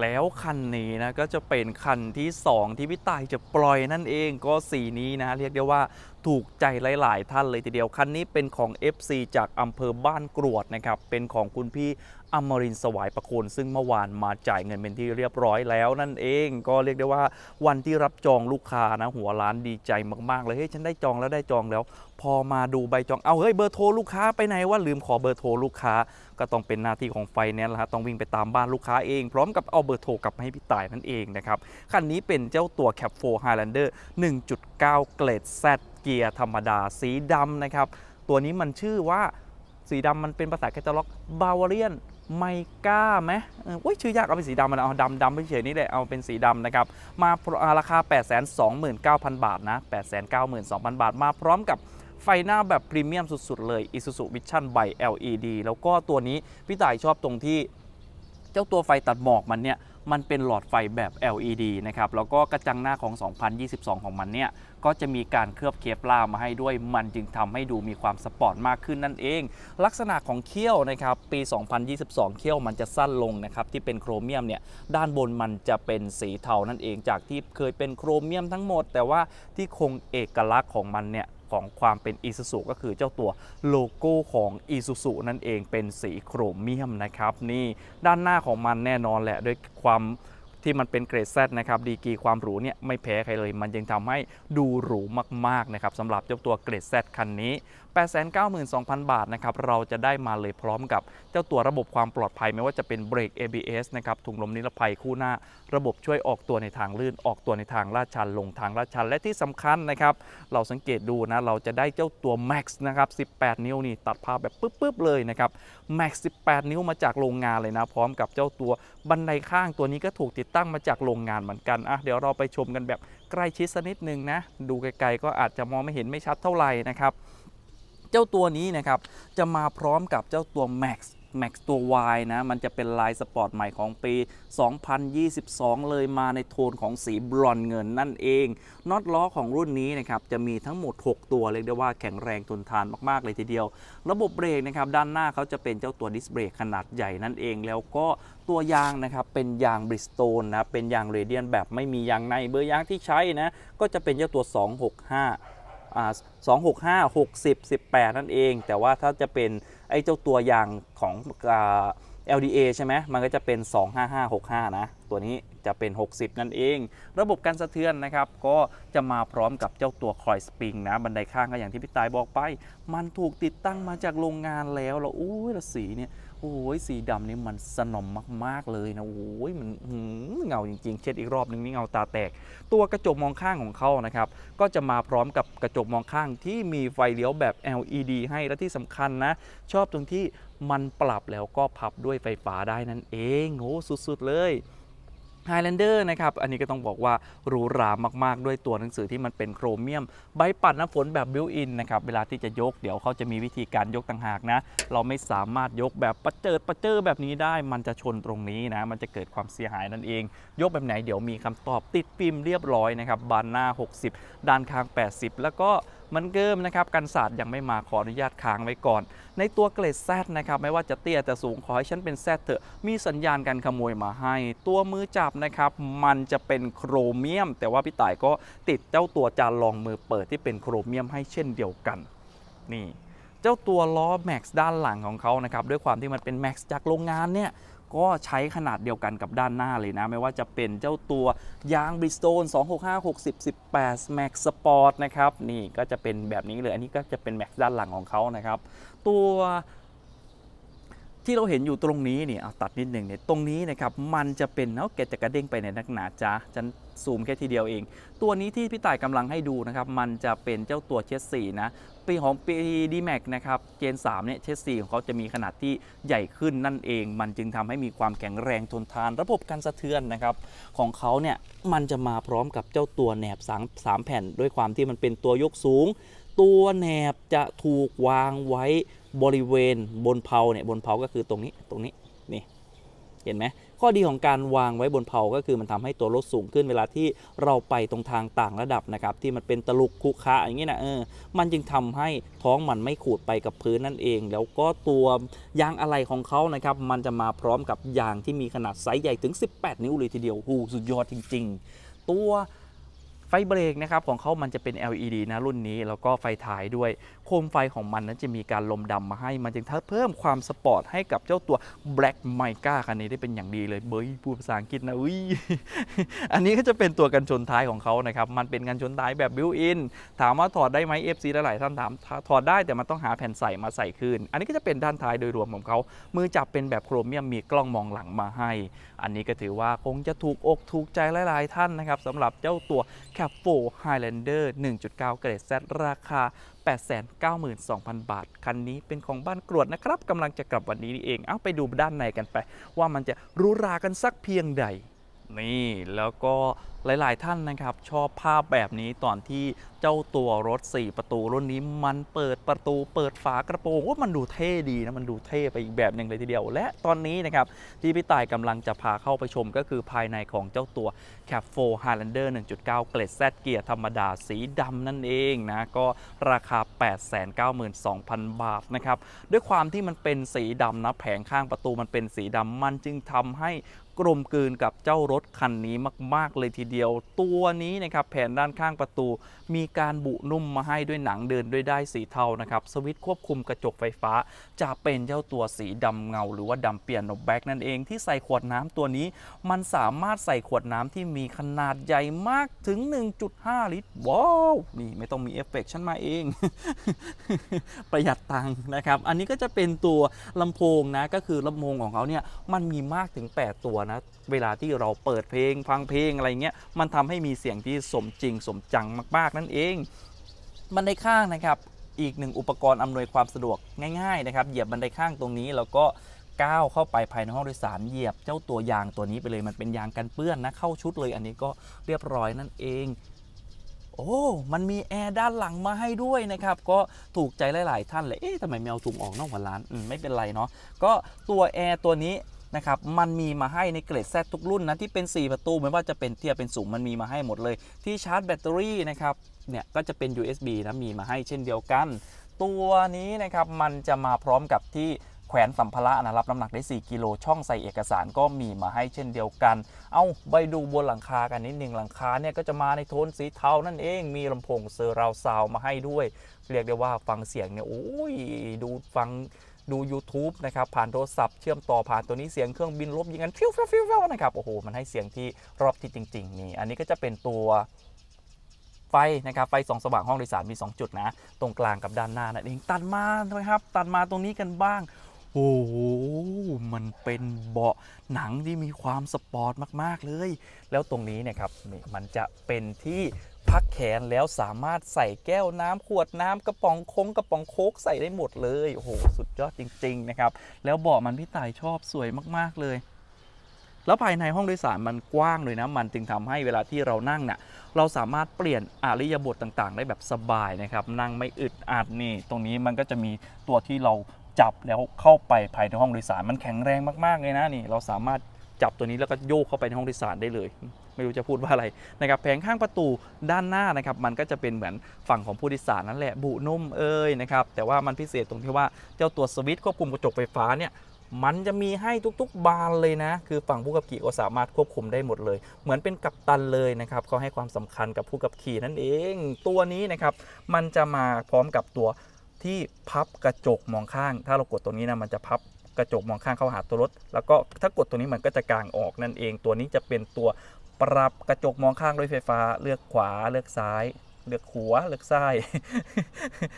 แล้วคันนี้นะก็จะเป็นคันที่ 2 ที่พี่ตายจะปล่อยนั่นเองก็สีนี้นะเรียกได้ว่า ถูกใจหลาย ๆ ท่านเลยทีเดียว คันนี้เป็นของ FC จากอำเภอบ้านกรวดนะครับ เป็นของคุณพี่อมรินสวายประโคนซึ่งเมื่อวานมาจ่ายเงินเป็นที่เรียบร้อยแล้วนั่นเองก็เรียกได้ว่าวันที่รับจองลูกค้านะหัวร้านดีใจมาก ๆ เลยเฮ้ยฉันได้จองแล้วได้จองแล้ว พอมาดูใบจองเอาเฮ้ยเบอร์โทรลูกค้าไปไหนว่าลืมขอเบอร์โทรลูกค้า ก็ต้องเป็นหน้าที่ของไฟแนนซ์ละฮะต้องวิ่งไปตามบ้านลูกค้าเอง พร้อมกับเอาเบอร์โทรกลับมาให้พี่ต่ายนั่นเองนะครับคันนี้เป็นเจ้าตัว Cap 4 Highlander 1.9 เกรด Z เกียร์ธรรมดาสีดำนะครับ ตัวนี้มันชื่อว่าสีดำมันเป็นภาษาแคตตาล็อกบาวาเรียนไมก้าไหมเออโอ้ยชื่อยากเอาเป็นสีดำมันเอาดำดำไปเฉยๆนี่แหละเอาเป็นสีดำนะครับมาอ่าราคา 829,000 บาทนะ 892,000 บาทมาพร้อมกับไฟหน้าแบบพรีเมียมสุด ๆ เลย Isuzu Vision by LED แล้วก็ตัวนี้พี่ต่ายชอบตรงที่เจ้าตัวไฟตัดหมอกมันเนี่ย มันเป็นหลอดไฟแบบ LED นะครับ แล้วก็กระจังหน้าของ 2022 ของมันเนี่ย ก็จะมีการเคลือบเคปลามาให้ด้วย มันจึงทำให้ดูมีความสปอร์ตมากขึ้นนั่นเอง ลักษณะของเขี้ยวนะครับ ปี 2022 เขี้ยวมันจะสั้นลงนะครับ ที่เป็นโครเมียมเนี่ย ด้านบนมันจะเป็นสีเทานั่นเอง จากที่เคยเป็นโครเมียมทั้งหมด แต่ว่าที่คงเอกลักษณ์ของมันเนี่ย ของความเป็นอีซูซูก็คือเจ้าตัวโลโก้ของอีซูซูนั่นเองเป็นสีโครเมียมนะครับนี่ด้านหน้าของมันแน่นอนแหละด้วยความ ที่มันเป็นเกรด Z นะครับดีกีความหรูเนี่ยไม่แพ้ใครเลย มันยังทำให้ดูหรูมากๆนะครับสำหรับเจ้าตัวเกรด Z คันนี้ 892,000 บาทนะครับเราจะได้มาเลยพร้อมกับเจ้าตัวระบบความปลอดภัยไม่ว่าจะเป็นเบรก ABS นะครับถุงลมนิรภัยคู่หน้า ระบบช่วยออกตัวในทางลื่นออกตัวในทางลาดชันลงทางลาดชัน และที่สำคัญนะครับเราสังเกตดูนะเราจะได้เจ้าตัว Max นะครับ18 นิ้วนี่ตัดภาพแบบปึ๊บๆเลยนะครับ Max 18 นิ้วมาจากโรงงานเลยนะพร้อมกับเจ้าตัวบันไดข้างตัวนี้ก็ถูกติดตั้งมาจากโรงงานเหมือนกันอะเดี๋ยวเราไปชมกันแบบใกล้ชิดสักนิดนึงนะ ดูไกลๆก็อาจจะมองไม่เห็นไม่ชัดเท่าไหร่นะครับ เจ้าตัวนี้นะครับจะมาพร้อมกับเจ้าตัว Max Max ตัว Y นะ มันจะเป็นลายสปอร์ตใหม่ของปี 2022 เลยมาในโทนของสีบรอนเงินนั่นเองน็อตล้อของรุ่นนี้นะครับ จะมีทั้งหมด 6 ตัว เรียกได้ว่าแข็งแรงทนทานมาก ๆ เลยทีเดียว ระบบเบรกนะครับ ด้านหน้าเขาจะเป็นเจ้าตัวดิสเบรกขนาดใหญ่นั่นเอง แล้วก็ตัวยางนะครับเป็นยางบริสโตนนะเป็นยางเรเดียนแบบไม่มียางในเบอร์ยางที่ใช้นะก็จะเป็นเจ้าตัว 265 265 60 18 นั่นเอง แต่ว่าถ้าจะเป็นไอ้เจ้าตัวยางของอ LDA ใช่ไหมมันก็จะเป็น 25565 นะ ตัวนี้จะเป็น 60 นั่นเอง ระบบการสะเทือนนะครับ ก็จะมาพร้อมกับเจ้าตัวคอยสปริงนะ บันไดข้างก็อย่างที่พี่ตายบอกไป มันถูกติดตั้งมาจากโรงงานแล้วแล้วอุ้ยล้วสีเนี่ย อ้ยสีดำนี่มันสนมมาก ๆ เลยนะโอ้ยมันหืเงาจริง ๆ เช็ดอีกรอบนึงนี่เงาตาแตก ตัวกระจกมองข้างของเขานะครับก็จะมาพร้อมกับกระจกมองข้างที่มีไฟเลี้ยวแบบ LED ให้และที่สำคัญนะ ชอบตรงที่มันปรับแล้วก็พับด้วยไฟฟ้าได้นั่นเองโอ้สุด ๆ เลย Highlander นะครับ อันนี้ก็ต้องบอกว่าหรูหรามากๆ ด้วยตัวหนังสือที่มันเป็นโครเมียม ใบปัดน้ำฝนแบบบิวอินนะครับ เวลาที่จะยกเดี๋ยวเขาจะมีวิธีการยกต่างหากนะ เราไม่สามารถยกแบบประเจิดประเจอแบบนี้ได้ มันจะชนตรงนี้นะ มันจะเกิดความเสียหายนั่นเอง ยกแบบไหนเดี๋ยวมีคำตอบติดฟิล์มเรียบร้อยนะครับ บานหน้า 60 ด้านข้าง 80 แล้วก็ มันเกิมนะครับกันศาสตร์ยังไม่มาขออนุญาตค้างไว้ก่อน ในตัวเกรดแซนะครับไม่ว่าจะเตี้ยจะสูงขอให้ฉันเป็นแซเถอะมีสัญญาณการขโมยมาให้ ตัวมือจับนะครับมันจะเป็นโครเมียม แต่ว่าพี่ต่ายก็ติดเจ้าตัวจานรองมือเปิดที่เป็นโครเมียมให้เช่นเดียวกันนี่เจ้าตัวล้อ Max ด้านหลังของเขานะครับด้วยความที่มันเป็น Max จากโรงงานเนี่ย ก็ใช้ขนาดเดียวกันกับด้านหน้าเลยนะ ไม่ว่าจะเป็นเจ้าตัวยาง Bridgestone 265 60 18 Max Sport นะครับ นี่ก็จะเป็นแบบนี้เลย อันนี้ก็จะเป็น Max ด้านหลังของเขานะครับ ตัว ที่เราเห็นอยู่ตรงนี้เนี่ยเอาตัดนิดหนึ่งเนี่ยตรงนี้นะครับมันจะเป็นเนาะแกจะกระเด้งไปในนักหนาจ้าฉันซูมแค่ทีเดียวเอง ตัวนี้ที่พี่ต่ายกำลังให้ดูนะครับมันจะเป็นเจ้าตัวเชสซีนะปีของปีดีแม็กนะครับเจน3เนี่ยเชสซีของเขาจะมีขนาดที่ใหญ่ขึ้นนั่นเอง มันจึงทำให้มีความแข็งแรงทนทาน ระบบการสะเทือนนะครับของเขาเนี่ยมันจะมาพร้อมกับเจ้าตัวแหนบสามสามแผ่น ด้วยความที่มันเป็นตัวยกสูง ตัวแหนบจะถูกวางไว้บริเวณบนเพลาเนี่ยบนเพลาก็คือตรงนี้ตรงนี้นี่เห็นไหมข้อดีของการวางไว้บนเพลาก็คือมันทำให้ตัวรถสูงขึ้นเวลาที่เราไปตรงทางต่างระดับนะครับที่มันเป็นตลุกคุคะอย่างนี้นะเออมันจึงทำให้ท้องมันไม่ขูดไปกับพื้นนั่นเอง แล้วก็ตัวยางอะไหล่ของเขานะครับมันจะมาพร้อมกับยางที่มีขนาดไซส์ใหญ่ถึง 18 นิ้วเลยทีเดียวหูสุดยอดจริง ๆ ตัว ไฟเบรกนะครับของเขามันจะเป็น LED นะรุ่นนี้ แล้วก็ไฟท้ายด้วย โคมไฟของมันนั้นจะมีการลมดำมาให้ มันจึงเพิ่มความสปอร์ตให้กับเจ้าตัว Black m i c a คันนี้ได้เป็นอย่างดีเลยเบยพูดภาษาอังกฤษนะอุ้ยอันนี้ก็จะเป็นตัวกันชนท้ายของเขานะครับ มันเป็นกันชนท้ายแบบบิวอินถามว่าถอดได้ไหม FC หลายๆท่านถามถอดได้แต่มันต้องหาแผ่นใส่มาใส่คืน อันนี้ก็จะเป็นด้านท้ายโดยรวมของเขามือจับเป็นแบบโครเมียมมีกล้องมองหลังมาให้ อันนี้ก็ถือว่าคงจะถูกอกถูกใจหลายๆท่านนะครับสำหรับเจ้าตัว c a p 4 Highlander 1.9 เกรด Z ราคา 892,000 บาท คันนี้เป็นของบ้านกรวดนะครับกำลังจะกลับวันนี้นี่เอง เอาไปดูด้านในกันไป ว่ามันจะรู้รากันสักเพียงใด นี่แล้วก็หลาย ๆ ท่านนะครับ ชอบภาพแบบนี้ตอนที่เจ้าตัวรถ 4 ประตูรุ่นนี้มันเปิดประตูเปิดฝากระโปรงว่ามันดูเท่ดีนะ มันดูเท่ไปอีกแบบหนึ่งเลยทีเดียว และตอนนี้นะครับ ที่พี่ต่ายกำลังจะพาเข้าไปชมก็คือภายในของเจ้าตัว c a p 4 Highlander 1.9 เกรด Z เกียร์ธรรมดาสีดำนั่นเองนะ ก็ราคา 892,000 บาทนะครับ ด้วยความที่มันเป็นสีดำนะแผงข้างประตูมันเป็นสีดำมันจึงทำให้ กลมกลืนกับเจ้ารถคันนี้มาก ๆ เลยทีเดียว ตัวนี้นะครับแผ่นด้านข้างประตู มีการบุนุ่มมาให้ด้วยหนังเดินด้วยได้สีเทานะครับสวิตช์ควบคุมกระจกไฟฟ้า จะเป็นเจ้าตัวสีดำเงา หรือว่าดำเปลี่ยนโนแบ็กนั่นเองที่ใส่ขวดน้ำตัวนี้ มันสามารถใส่ขวดน้ำที่มีขนาดใหญ่มากถึง 1.5 ลิตรว้าวนี่ไม่ต้องมีเอฟเฟกต์ฉันมาเอง ประหยัดตังค์นะครับ อันนี้ก็จะเป็นตัวลำโพงนะก็คือลำโพงของเขาเนี่ยมันมีมากถึง 8 ตัวนะ เวลาที่เราเปิดเพลงฟังเพลงอะไรเงี้ย มันทำให้มีเสียงที่สมจริงสมจังมาก ๆ นั่นเองบันไดข้างนะครับอีกหนึ่งอุปกรณ์อำนวยความสะดวกง่ายๆนะครับเหยียบบันไดข้างตรงนี้แล้วก็ก้าวเข้าไปภายในห้องโดยสารเหยียบเจ้าตัวยางตัวนี้ไปเลยมันเป็นยางกันเปื้อนนะเข้าชุดเลยอันนี้ก็เรียบร้อยนั่นเอง โอ้มันมีแอร์ด้านหลังมาให้ด้วยนะครับก็ถูกใจหลาย ๆ ท่านเลยเอ๊ะทำไมไม่เอาถุงออกนอกหัวร้านอืมไม่เป็นไรเนาะก็ตัวแอร์ตัวนี้ นะครับมันมีมาให้ในเกรดแซทุกรุ่นนะที่เป็น 4 ประตูไม่ว่าจะเป็นเทียบเป็นสูงมันมีมาให้หมดเลย ที่ชาร์จแบตเตอรี่นะครับเนี่ยก็จะเป็น USB นะมีมาให้เช่นเดียวกัน ตัวนี้นะครับมันจะมาพร้อมกับที่แขวนสัมภาระนะรับน้ำหนักได้ 4 กิโลช่องใส่เอกสารก็มีมาให้เช่นเดียวกัน เอาไปดูบนหลังคากันนิดหนึ่งหลังคาเนี่ยก็จะมาในโทนสีเทานั่นเอง มีลำโพงเซอร์ราวซาวมาให้ด้วย เรียกได้ว่าฟังเสียงเนี่ยโอ้ยดูฟัง ดู YouTube นะครับผ่านโทรศัพท์เชื่อมต่อผ่านตัวนี้เสียงเครื่องบินลบยิงกันฟิวฟิวฟิวฟิวนะครับโอ้โหมันให้เสียงที่รอบที่จริงๆนี่อันนี้ก็จะเป็นตัวไฟนะครับไฟส่องสว่างห้องโดยสารมี 2 จุดนะ ตรงกลางกับด้านหน้านั่นเองตัดมานะครับ ตัดมาตรงนี้กันบ้าง โอ้โหมันเป็นเบาะหนังที่มีความสปอร์ตมากๆเลย แล้วตรงนี้เนะครับนี่มันจะเป็นที่ พักแขนแล้วสามารถใส่แก้วน้ำขวดน้ำกระป๋องโค้งกระป๋องโค้กใส่ได้หมดเลยโอ้โหสุดยอดจริง ๆ นะครับ แล้วเบาะมันพี่ต่ายชอบสวยมากๆเลย แล้วภายในห้องโดยสารมันกว้างเลยนะมันจึงทำให้เวลาที่เรานั่งเนี่ยเราสามารถเปลี่ยนอาริยาบทต่างๆ ได้แบบสบายนะครับ นั่งไม่อึดอัดนี่ ตรงนี้มันก็จะมีตัวที่เราจับแล้วเข้าไปภายในห้องโดยสารมันแข็งแรงมากๆเลยนะนี่ เราสามารถ จับตัวนี้แล้วก็โยกเข้าไปในห้องโดยสารได้เลย ไม่รู้จะพูดว่าอะไรนะครับแผงข้างประตูด้านหน้านะครับมันก็จะเป็นเหมือนฝั่งของผู้โดยสารนั่นแหละบุนุ่มเอ้ยนะครับแต่ว่ามันพิเศษตรงที่ว่าเจ้าตัวสวิตช์ควบคุมกระจกไฟฟ้าเนี่ยมันจะมีให้ทุกๆบานเลยนะ คือฝั่งผู้ขับขี่ก็สามารถควบคุมได้หมดเลย เหมือนเป็นกัปตันเลยนะครับเขาให้ความสำคัญกับผู้ขับขี่นั่นเอง ตัวนี้นะครับมันจะมาพร้อมกับตัวที่พับกระจกมองข้าง ถ้าเรากดตรงนี้นะมันจะพับ กระจกมองข้างเข้าหาตัวรถ แล้วก็ถ้ากดตัวนี้มันก็จะกางออกนั่นเอง ตัวนี้จะเป็นตัวปรับกระจกมองข้างด้วยไฟฟ้า เลือกขวาเลือกซ้าย เลือกหัวเลือกซ้าย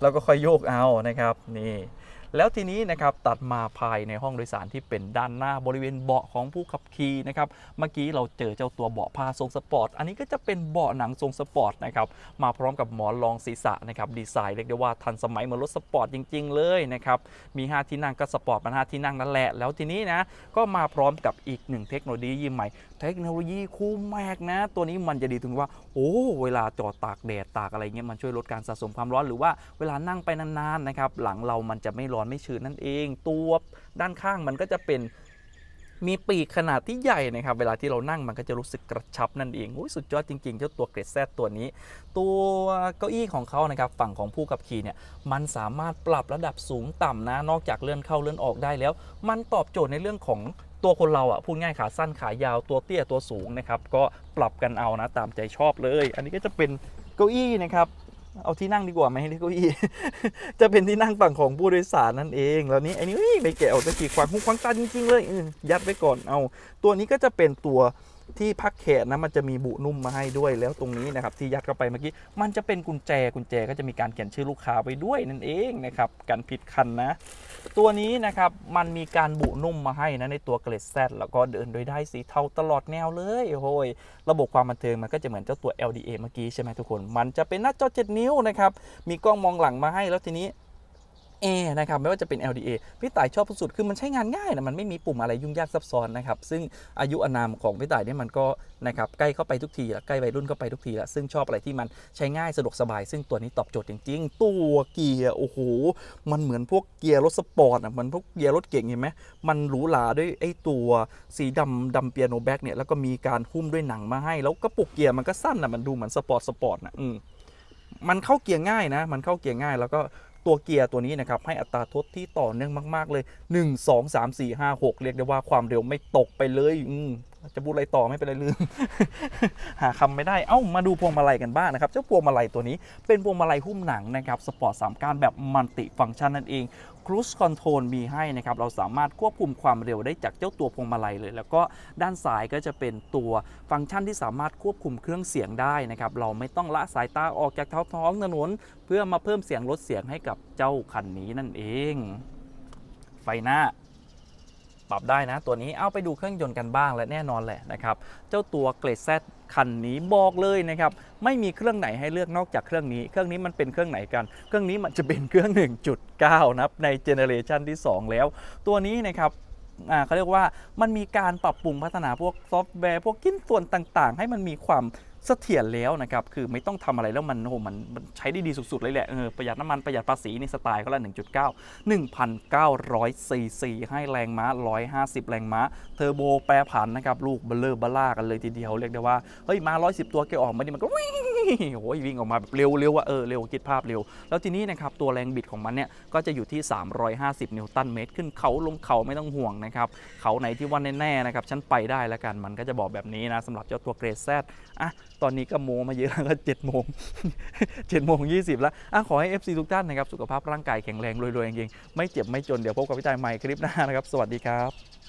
แล้วก็ค่อยโยกเอานะครับ นี่ แล้วทีนี้นะครับตัดมาภายในห้องโดยสารที่เป็นด้านหน้าบริเวณเบาะของผู้ขับขี่นะครับเมื่อกี้เราเจอเจ้าตัวเบาะผ้าทรงสปอร์ตอันนี้ก็จะเป็นเบาะหนังทรงสปอร์ตนะครับมาพร้อมกับหมอนรองศีรษะนะครับดีไซน์เรียกได้ว่าทันสมัยเหมือนรถสปอร์ตจริง ๆ เลยนะครับมี 5 ที่นั่งก็สปอร์ตมัน5ที่นั่งนั่นแหละ แล้วทีนี้นะก็มาพร้อมกับอีกหนึ่งเทคโนโลยีใหม่ เทคโนโลยีคูลแมกนะ ตัวนี้มันจะดีตรงที่ว่า โอ้เวลาจอดตากแดดตากอะไรเงี้ยมันช่วยลดการสะสมความร้อนหรือว่าเวลานั่งไปนานๆนะครับหลังเรามันจะไม่ร้อนไม่ชื้นนั่นเอง ตัวด้านข้างมันก็จะเป็นมีปีกขนาดที่ใหญ่นะครับ เวลาที่เรานั่งมันก็จะรู้สึกกระชับนั่นเองอสุดยอดจริงๆ เจ้าตัวเกรดแซดตัวนี้ ตัวเก้าอี้ของเขานะครับ ฝั่งของผู้ขับขี่เนี่ย มันสามารถปรับระดับสูงต่ำนะ นอกจากเลื่อนเข้าเลื่อนออกได้แล้ว มันตอบโจทย์ในเรื่องของ ตัวคนเราอะพูดง่ายขาสั้นขายาวตัวเตี้ยตัวสูงนะครับก็ปรับกันเอานะตามใจชอบเลย อันนี้ก็จะเป็นเก้าอี้นะครับเอาที่นั่งดีกว่าไหมให้เรียกเก้าอี้จะเป็นที่นั่งฝั่งของผู้โดยสารนั่นเองแล้วนี้อันนี้ไม่แกะออกตะกี้ควางหูควางตาจริงๆเลยยัดไว้ก่อนเอา ตัวนี้ก็จะเป็นตัว ที่พักแขนนะมันจะมีบุนุ่มมาให้ด้วยแล้วตรงนี้นะครับที่ยัดเข้าไปเมื่อกี้มันจะเป็นกุญแจกุญแจก็จะมีการเขียนชื่อลูกค้าไว้ด้วยนั่นเองนะครับกันผิดคันนะ ตัวนี้นะครับมันมีการบุนุ่มมาให้นะในตัวเกรดแซดแล้วก็เดินโดยได้สีเทาตลอดแนวเลยโอ้ยระบบความบันเทิงมันก็จะเหมือนเจ้าตัว LDA เมื่อกี้ใช่ไหมทุกคน มันจะเป็นหน้าจอ 7 นิ้วนะครับมีกล้องมองหลังมาให้แล้วทีนี้ แอร์นะครับไม่ว่าจะเป็น LDA พี่ต่ายชอบสุดคือมันใช้งานง่ายนะมันไม่มีปุ่มอะไรยุ่งยากซับซ้อนนะครับซึ่งอายุอนามของพี่ต่ายเนี่ยมันก็นะครับใกล้เข้าไปทุกทีละใกล้วัยรุ่นเข้าไปทุกทีละซึ่งชอบอะไรที่มันใช้ง่ายสะดวกสบาย ซึ่งตัวนี้ตอบโจทย์จริง ๆ ตัวเกียร์โอ้โหมันเหมือนพวกเกียร์รถสปอร์ตอะมือนพวกเกียร์รถเก่งเห็นไหมมันหรูหราด้วยไอ้ตัวสีดำดำเปียโนแบ็กเนี่ยแล้วก็มีการหุ้มด้วยหนังมาให้ แล้วกระปุกเกียร์มันก็สั้นนะมันดูเหมือนสปอร์ตสปอร์ตนะอืมมันเข้าเกียร์ง่ายนะ มันเข้าเกียร์ง่ายแล้วก็ ตัวเกียร์ตัวนี้นะครับให้อัตราทดที่ต่อเนื่องมาก ๆ เลย 1 2 3 4 5 6 เรียกได้ว่าความเร็วไม่ตกไปเลยอื จะพูดอะไรต่อไม่เป็นไรลืม หาคำไม่ได้ เอ้ามาดูพวงมาลัยกันบ้างนะครับ เจ้าพวงมาลัยตัวนี้เป็นพวงมาลัยหุ้มหนังนะครับสปอร์ตสามก้านแบบมัลติฟังก์ชันนั่นเอง Cruise Control มีให้นะครับ เราสามารถควบคุมความเร็วได้จากเจ้าตัวพวงมาลัยเลย แล้วก็ด้านซ้ายก็จะเป็นตัวฟังก์ชันที่สามารถควบคุมเครื่องเสียงได้นะครับ เราไม่ต้องละสายตาออกจากท้องท้องถนนเพื่อมาเพิ่มเสียงลดเสียงให้กับเจ้าคันนี้นั่นเอง ไฟหน้า ปรับได้นะ ตัวนี้เอาไปดูเครื่องยนต์กันบ้างและแน่นอนแหละนะครับ เจ้าตัวเกรดแซคันนี้บอกเลยนะครับไม่มีเครื่องไหนให้เลือกนอกจากเครื่องนี้ เครื่องนี้มันเป็นเครื่องไหนกัน เครื่องนี้มันจะเป็นเครื่อง 1.9 นะครับในเจเนเรชันที่ 2 แล้ว ตัวนี้นะครับเขาเรียกว่ามันมีการปรับปรุงพัฒนาพวกซอฟต์แวร์ พวกชิ้นส่วนต่างๆ ให้มันมีความ เสถียรแล้วนะครับ คือไม่ต้องทำอะไรแล้วมันโอ้โหมันมันใช้ได้ดีสุด ๆ เลยแหละเออประหยัดน้ำมัน ประหยัดภาษีในสไตล์เขาละ1.9 1,900ซีซีให้แรงม้า 150 แรงม้า เทอร์โบแปรผันนะครับ ลูกเบลเลอร์บล่ากันเลยทีเดียว เรียกได้ว่า เฮ้ย มา 110 ตัวแกออกมานี่มันก็วิ่งโอ้ยวิ่งออกมาแบบเร็วเร็วว่าเออเร็วคิดภาพเร็ว แล้วทีนี้นะครับตัวแรงบิดของมันเนี่ยก็จะอยู่ที่ 350 นิวตันเมตร ขึ้นเขาลงเขาไม่ต้องห่วงนะครับเขาไหนที่ว่าแน่ๆนะครับฉันไปได้แล้วกันมันก็จะบอกแบบนี้นะสำหรับเจ้าตัวเกรดแซดอะ ตอนนี้ก็โมมาเยอะแล้วก็ดโมงเจ็ดโมงยี่สิบแล้วอขอให้ FC ทุกท่านนะครับ สุขภาพร่างกายแข็งแรงรวยๆจริงๆไม่เจ็บไม่จนเดี๋ยวพบกับพี่ตายใหม่คลิปหน้านะครับ สวัสดีครับ